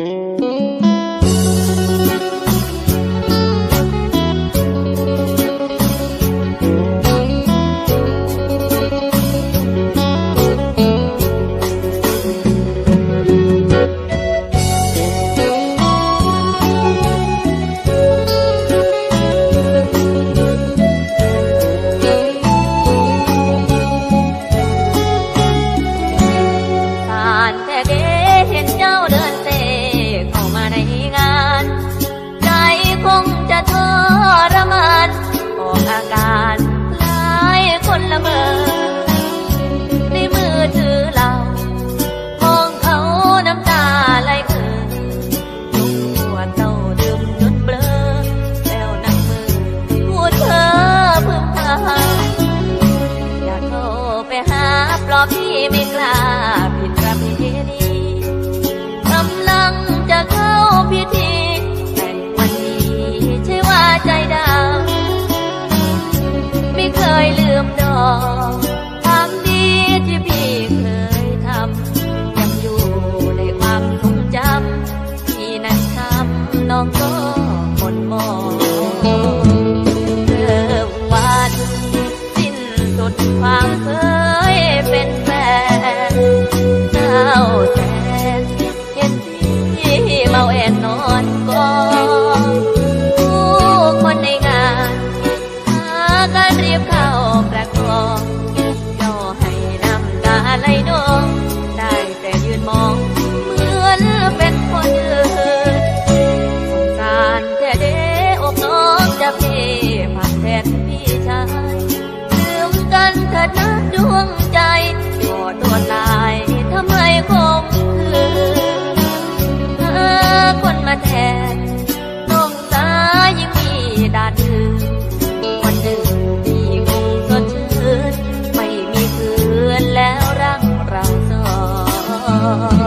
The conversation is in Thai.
Mm. ไม่กล้าผิดประเพณีกำลังจะเข้าพิธี ได้แต่ยืนมอง เหมือนเป็นคนอื่นสารแค่เด็อกน้องจะพ่ผักแทนพี่ชายลืมกันเถิดนะดวงใจกอตัวตายทำไมคง heart.